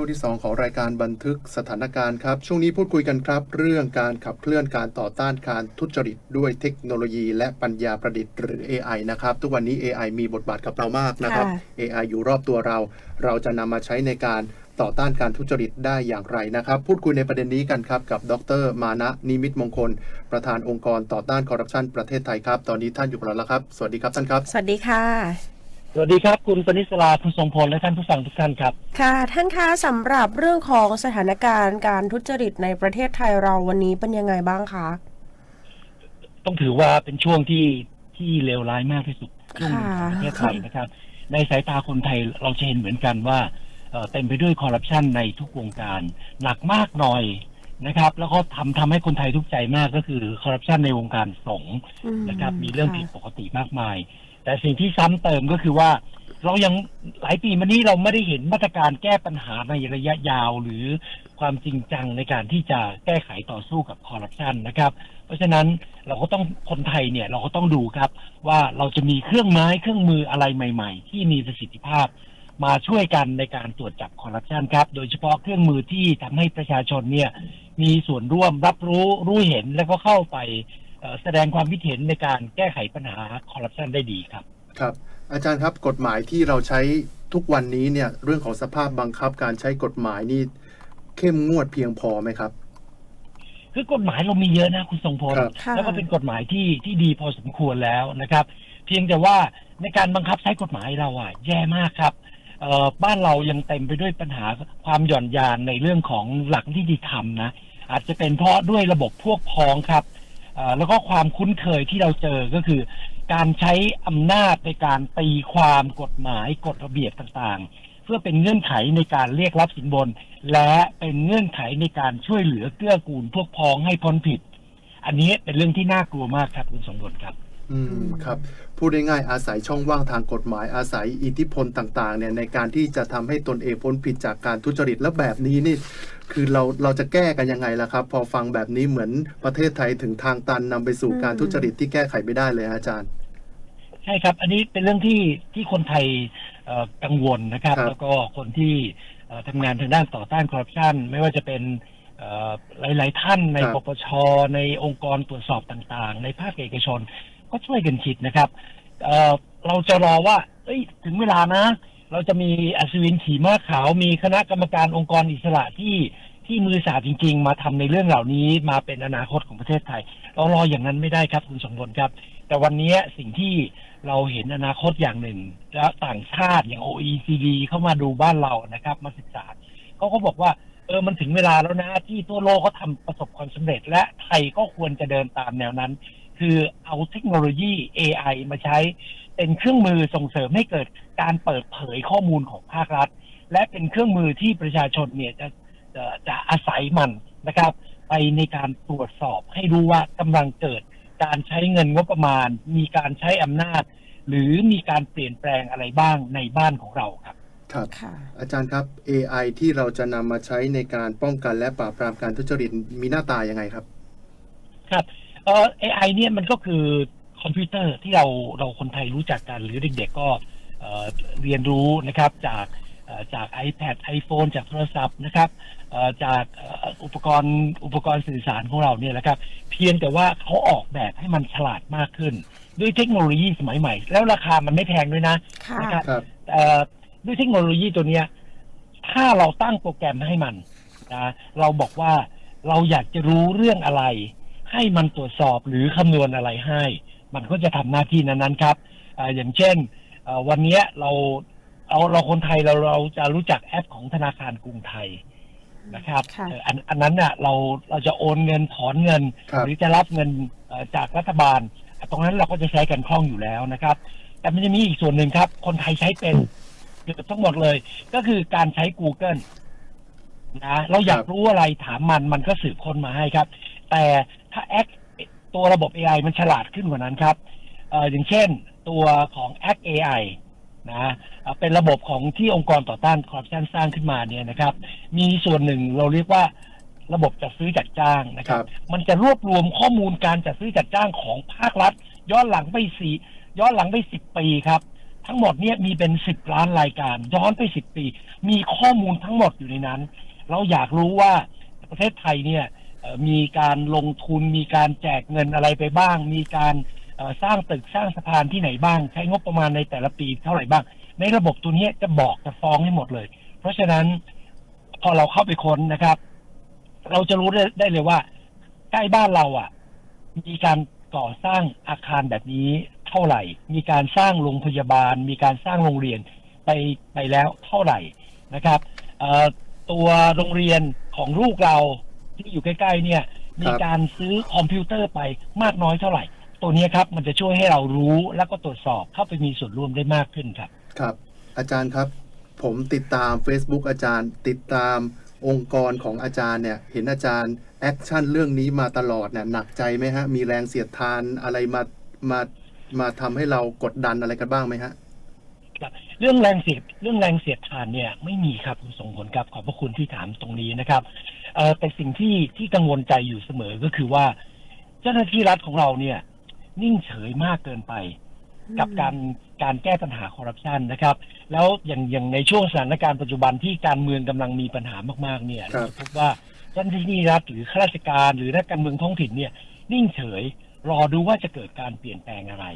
ช่วงที่ 2 ของรายการบันทึกสถานการณ์ครับ ช่วงนี้พูดคุยกันครับ เรื่องการขับเคลื่อนการต่อต้านการทุจริตด้วยเทคโนโลยีและปัญญาประดิษฐ์หรือ AI นะครับ ทุกวันนี้ AI มีบทบาทกับเรามากนะครับค่ะ AI อยู่รอบตัวเรา เราจะนำมาใช้ในการต่อต้านการทุจริตได้อย่างไรนะครับ พูดคุยในประเด็นนี้กันครับ กับดร มานะนิมิตมงคล ประธานองค์กรต่อต้านคอร์รัปชันประเทศไทยครับ ตอนนี้ท่านอยู่กับเราแล้วครับ สวัสดีครับท่านครับ สวัสดีค่ะ สวัสดีครับ คุณปนิสราคุณทรงพลและท่านผู้ฟังทุกท่านครับ ค่ะ ท่านคะสำหรับเรื่องของสถานการณ์การทุจริตในประเทศไทยเราวันนี้เป็นยังไงบ้างคะ ต้องถือว่าเป็นช่วงที่ที่เลวร้ายมากที่สุดช่วงหนึ่งของประเทศไทยนะครับ ในสายตาคนไทยเราจะเห็นเหมือนกันว่าเอ่อเต็มไปด้วยคอร์รัปชันในทุกวงการ หนักมากหน่อยนะครับ แล้วก็ทำทำให้คนไทยทุกข์ใจมากก็คือคอร์รัปชันในวงการสงฆ์อืมนะครับ มีเรื่องค่ะผิดปกติมากมาย แต่สิ่งที่ซ้ำเติมก็คือว่า เรายังหลายปีมานี้เราไม่ได้เห็นมาตรการแก้ปัญหาในระยะยาว หรือความจริงจังในการที่จะแก้ไขต่อสู้กับคอร์รัปชันนะครับ เพราะฉะนั้นเราก็ต้องคนไทยเนี่ยเราก็ต้องดูครับว่าเราจะมีเครื่องไม้เครื่องมืออะไรใหม่ ๆ ที่มีประสิทธิภาพมาช่วยกันในการตรวจจับคอร์รัปชันครับ โดยเฉพาะเครื่องมือที่ทำให้ประชาชนเนี่ยมีส่วนร่วมรับรู้รู้เห็นแล้วก็เข้าไป แสดงความคิดเห็นในการแก้ไขปัญหาคอร์รัปชันได้ดีครับ ครับ อาจารย์ครับกฎหมายที่เราใช้ทุกวันนี้เนี่ยเรื่องของสภาพบังคับการใช้กฎหมายนี่เข้มงวดเพียงพอไหมครับ คือกฎหมายเรามีเยอะนะคุณทรงพลครับค่ะแล้วก็เป็นกฎหมายที่ที่ดีพอสมควรแล้วนะครับ เพียงแต่ว่าในการบังคับใช้กฎหมายเราอะแย่มากครับเอ่อบ้านเรายังเต็มไปด้วยปัญหาความหย่อนยานในเรื่องของหลักนิติธรรมนะอาจจะเป็นเพราะด้วยระบบพวกพ้องครับเอ่อ แล้วก็ความคุ้นเคยที่เราเจอก็คือ การใช้อำนาจในการตีความกฎหมายกฎระเบียบต่างๆ เพื่อเป็นเงื่อนไขในการเรียกรับสินบน และเป็นเงื่อนไขในการช่วยเหลือเกื้อกูลพวกพ้องให้พ้นผิด อันนี้เป็นเรื่องที่น่ากลัวมากครับคุณสมบูรณ์ครับ อืมครับ พูดง่ายๆอาศัยช่องว่างทางกฎหมายอาศัยอิทธิพลต่างๆเนี่ยในการที่จะทำให้ตนเองพ้นผิดจากการทุจริตแล้วแบบนี้นี่ คือเราเราจะแก้กันยังไงล่ะครับ พอฟังแบบนี้เหมือนประเทศไทยถึงทางตันนำไปสู่การทุจริตที่แก้ไขไม่ได้เลยฮะอาจารย์ ใช่ครับ อันนี้เป็นเรื่องที่ที่คนไทยเอ่อกังวลนะครับครับ แล้วก็คนที่เอ่อทำงานทางด้านต่อต้านคอร์รัปชันไม่ว่าจะเป็นเอ่อหลาย ๆ ท่านในครับปปชในองค์กรตรวจสอบต่าง ๆ ในภาคเอกชน ก็ช่วยกันคิดนะครับเเราจะรอว่าเอ้ยถึงเวลานะ เราจะมีอัศวินขี่ม้าขาวมีคณะกรรมการองค์กรอิสระที่ที่มือสาดจริง ๆ มาทำในเรื่องเหล่านี้มาเป็นอนาคตของประเทศไทย เรารออย่างนั้นไม่ได้ครับคุณสมบูรณ์ครับ แต่วันนี้สิ่งที่เราเห็นอนาคตอย่างหนึ่ง แล้วต่างชาติอย่าง OECD เข้ามาดูบ้านเรานะครับ มาศึกษาเขาก็บอกว่าเออมันถึงเวลาแล้วนะที่ทั่วโลกเขาทำประสบความสำเร็จ และไทยก็ควรจะเดินตามแนวนั้น คือเอาเทคโนโลยี AI มาใช้เป็นเครื่องมือส่งเสริมให้เกิดการเปิดเผยข้อมูลของภาครัฐ และเป็นเครื่องมือที่ประชาชนเนี่ยจะจะจะอาศัยมันนะครับ ไปในการตรวจสอบให้รู้ว่ากำลังเกิดการใช้เงินงบประมาณ มีการใช้อำนาจ หรือมีการเปลี่ยนแปลงอะไรบ้างในบ้านของเราครับครับค่ะอาจารย์ครับ AI ที่เราจะนำมาใช้ในการป้องกันและปราบปรามการทุจริตมีหน้าตายังไงครับ ครับ เอ่อ AI เนี่ยมันก็คือคอมพิวเตอร์ที่เราเราคนไทยรู้จักกันหรือเด็กๆก็เอ่อเรียนรู้นะครับจากเอ่อจาก iPad iPhone จากโทรศัพท์นะครับเอ่อจากเอ่ออุปกรณ์อุปกรณ์สื่อสารของเราเนี่ยนะครับเพียงแต่ว่าเขาออกแบบให้มันฉลาดมากขึ้น ด้วยเทคโนโลยีสมัยใหม่ แล้วราคามันไม่แพงด้วยนะค่ะนะครับครับเอ่อด้วยเทคโนโลยีตัวเนี้ยถ้าเราตั้งโปรแกรมให้มันนะเราบอกว่าเราอยากจะรู้เรื่องอะไร ให้มันตรวจสอบหรือคำนวณอะไรให้ มันก็จะทำหน้าที่นั้นๆครับเอออย่างเช่นเอ่อวันเนี้ยเราเอาเราคนไทยเราเราจะรู้จักแอปของธนาคารกรุงไทยนะครับค่ะเอ่ออันอันนั้นน่ะเราเราจะโอนเงินถอนเงินครับหรือจะรับเงินเอ่อจากรัฐบาล ตรงนั้นเราก็จะใช้กันคล่องอยู่แล้วนะครับ แต่มันจะมีอีกส่วนหนึ่งครับ คนไทยใช้เป็นเกือบทั้งหมดเลย ก็คือการใช้ Google นะเราอยากรู้อะไรถามมันมันก็สืบค้นมาให้ครับ แต่ ถ้าแอคตัวระบบ AI มันฉลาดขึ้นกว่านั้นครับเอ่ออย่างเช่นตัวของ Act AI นะเอ่อเป็นระบบของที่องค์กรต่อต้านคอร์รัปชันสร้างขึ้นมาเนี่ยนะครับ มีส่วนหนึ่งเราเรียกว่าระบบจัดซื้อจัดจ้างนะครับ มันจะรวบรวมข้อมูลการจัดซื้อจัดจ้างของภาครัฐ ย้อนหลังไปสี่ย้อนหลังไปสิบปีครับ ทั้งหมดเนี่ยมีเป็นสิบล้านรายการ ย้อนไปสิบปี มีข้อมูลทั้งหมดอยู่ในนั้น เราอยากรู้ว่าประเทศไทยเนี่ยเอ่อ มีการลงทุน มีการแจกเงินอะไรไปบ้าง มีการสร้างตึกสร้างสะพานที่ไหนบ้าง ใช้งบประมาณในแต่ละปีเท่าไหร่บ้าง ในระบบตัวนี้จะบอกจะฟ้องให้หมดเลย เพราะฉะนั้นพอเราเข้าไปค้นนะครับ เราจะรู้ได้ไดเลยว่า ใกล้บ้านเราอะ มีการก่อสร้างอาคารแบบนี้เท่าไหร่ มีการสร้างโรงพยาบาล มีการสร้างโรงเรียนไปไปแล้วเท่าไหร่นะครับตัวโรงเรียนของลูกเรา ที่อยู่ใกล้ๆเนี่ยมีการซื้อคอมพิวเตอร์ไปมากน้อยเท่าไหร่ ตัวเนี้ยครับมันจะช่วยให้เรารู้แล้วก็ตรวจสอบเข้าไปมีส่วนร่วมได้มากขึ้นครับ ครับ อาจารย์ครับ ผมติดตาม Facebook อาจารย์ ติดตามองค์กรของอาจารย์เนี่ยเห็นอาจารย์แอคชั่นเรื่องนี้มาตลอดเนี่ยหนักใจไหมฮะ มีแรงเสียดทานอะไรมามามาทำให้เรากดดันอะไรกันบ้างไหมฮะครับ เรื่องแรงเสียดเรื่องแรงเสียดทานเนี่ยไม่มีครับคุณส่งผลครับขอบพระคุณที่ถามตรงนี้นะครับเอ่อแต่สิ่งที่ที่กังวลใจอยู่เสมอก็คือว่า เจ้าหน้าที่รัฐของเราเนี่ย นิ่งเฉยมากเกินไป กับการการแก้ปัญหาคอร์รัปชันนะครับ แล้วอย่างอย่างในช่วงสถานการณ์ปัจจุบันที่การเมืองกำลังมีปัญหามากๆ เนี่ยครัเราบจะพบว่าเจ้าหน้าที่รัฐหรือข้าราชการ หรือนักการเมืองท้องถิ่นเนี่ย นิ่งเฉยรอดูว่าจะเกิดการเปลี่ยนแปลงอะไร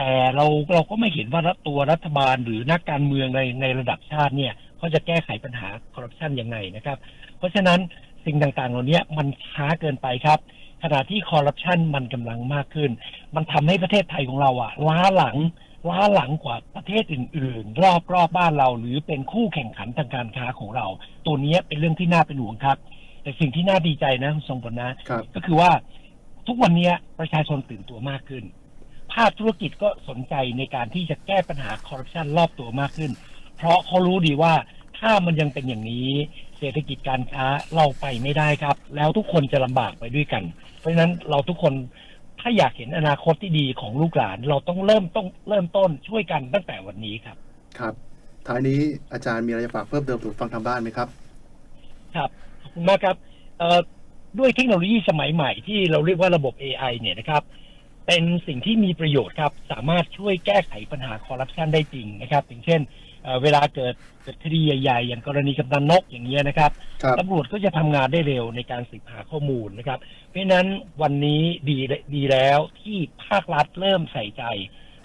แต่เราเราก็ไม่เห็นว่ารัฐตัวรัฐบาลหรือนักการเมืองในในระดับชาติเนี่ยเขาจะแก้ไขปัญหาคอร์รัปชันยังไงนะครับ เพราะฉะนั้นสิ่งต่างๆเหล่านี้มันช้าเกินไปครับ ขณะที่คอร์รัปชันมันกำลังมากขึ้น มันทำให้ประเทศไทยของเราอะล้าหลังล้าหลังกว่าประเทศอื่น ๆ รอบรอบบ้านเรา หรือเป็นคู่แข่งขันทางการค้าของเรา ตัวเนี้ยเป็นเรื่องที่น่าเป็นห่วงครับ แต่สิ่งที่น่าดีใจนะคุณทรงผลนะครับก็คือว่าทุกวันเนี้ยประชาชนตื่นตัวมากขึ้น ภาคธุรกิจก็สนใจในการที่จะแก้ปัญหาคอร์รัปชันรอบตัวมากขึ้น เพราะเขารู้ดีว่าถ้ามันยังเป็นอย่างนี้ เศรษฐกิจการค้าเราไปไม่ได้ครับ แล้วทุกคนจะลำบากไปด้วยกัน เพราะฉะนั้นเราทุกคนถ้าอยากเห็นอนาคตที่ดีของลูกหลาน เราต้องเริ่มต้องเริ่มต้นช่วยกันตั้งแต่วันนี้ครับ ครับ ท้ายนี้อาจารย์มีอะไรจะฝากเพิ่มเติมสู่ฟังทางบ้านไหมครับ ครับขอบคุณมากครับเอ่อด้วยเทคโนโลยีสมัยใหม่ที่เราเรียกว่าระบบ AI เนี่ยนะครับ เป็นสิ่งที่มีประโยชน์ครับ สามารถช่วยแก้ไขปัญหาคอร์รัปชันได้จริงนะครับ อย่างเช่นเอ่อเวลาเกิดเกิดคดีใหญ่ๆอย่างกรณีกำนันนกอย่างเงี้ยนะครับครับตำรวจก็จะทำงานได้เร็วในการสืบหาข้อมูลนะครับ เพราะฉะนั้นวันนี้ดีดีแล้วที่ภาครัฐเริ่มใส่ใจ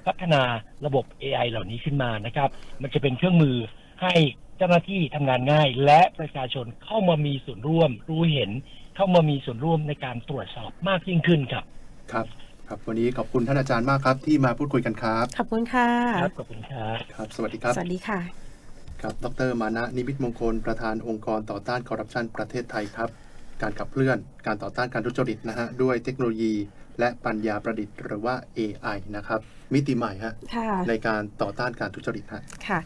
พัฒนาระบบ AI เหล่านี้ขึ้นมานะครับ มันจะเป็นเครื่องมือให้เจ้าหน้าที่ทำงานง่าย และประชาชนเข้ามามีส่วนร่วมรู้เห็น เข้ามามีส่วนร่วมในการตรวจสอบมากยิ่งขึ้นครับ ครับ ครับวันนี้ขอบคุณท่านอาจารย์มากครับ ที่มาพูดคุยกันครับขอบคุณค่ะ ครับขอบคุณครับครับ สวัสดีครับสวัสดีค่ะ ครับดรมานะนิมิตมงคลประธานองค์กรต่อต้านคอร์รัปชันประเทศไทยครับ การขับเคลื่อนการต่อต้านการทุจริตนะฮะด้วยเทคโนโลยี และปัญญาประดิษฐ์หรือว่า AI นะครับมิติใหม่ฮะค่ะ ในการต่อต้านการทุจริตฮะ ค่ะ